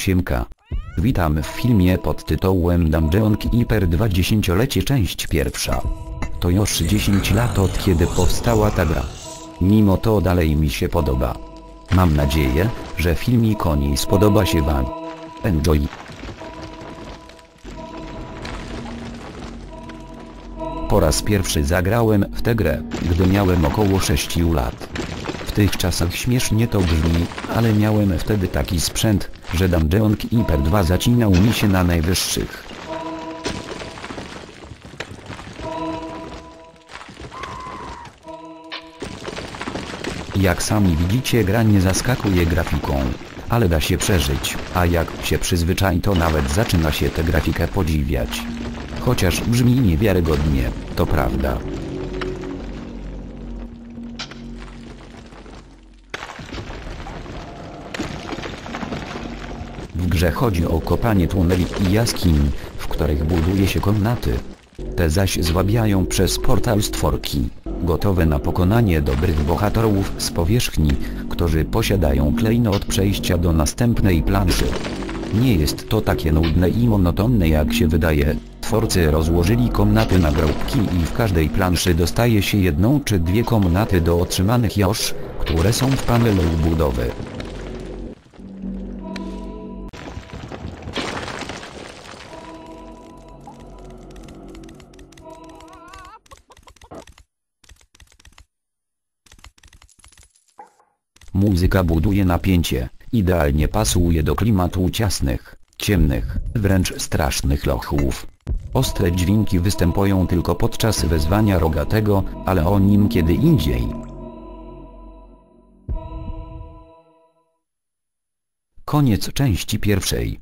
Siemka. Witam w filmie pod tytułem Dungeon Keeper 20-lecie część pierwsza. To już 10 lat od kiedy powstała ta gra. Mimo to dalej mi się podoba. Mam nadzieję, że filmik o niej spodoba się wam. Enjoy. Po raz pierwszy zagrałem w tę grę, gdy miałem około 6 lat. Tych czasach śmiesznie to brzmi, ale miałem wtedy taki sprzęt, że Dungeon Keeper 2 zacinał mi się na najwyższych. Jak sami widzicie gra nie zaskakuje grafiką, ale da się przeżyć, a jak się przyzwyczai to nawet zaczyna się tę grafikę podziwiać. Chociaż brzmi niewiarygodnie, to prawda. W grze chodzi o kopanie tuneli i jaskiń, w których buduje się komnaty. Te zaś zwabiają przez portal stworki, gotowe na pokonanie dobrych bohaterów z powierzchni, którzy posiadają klejnot przejścia do następnej planszy. Nie jest to takie nudne i monotonne jak się wydaje. Twórcy rozłożyli komnaty na grupki i w każdej planszy dostaje się jedną czy dwie komnaty do otrzymanych już, które są w panelu budowy. Muzyka buduje napięcie, idealnie pasuje do klimatu ciasnych, ciemnych, wręcz strasznych lochów. Ostre dźwięki występują tylko podczas wezwania rogatego, ale o nim kiedy indziej. Koniec części pierwszej.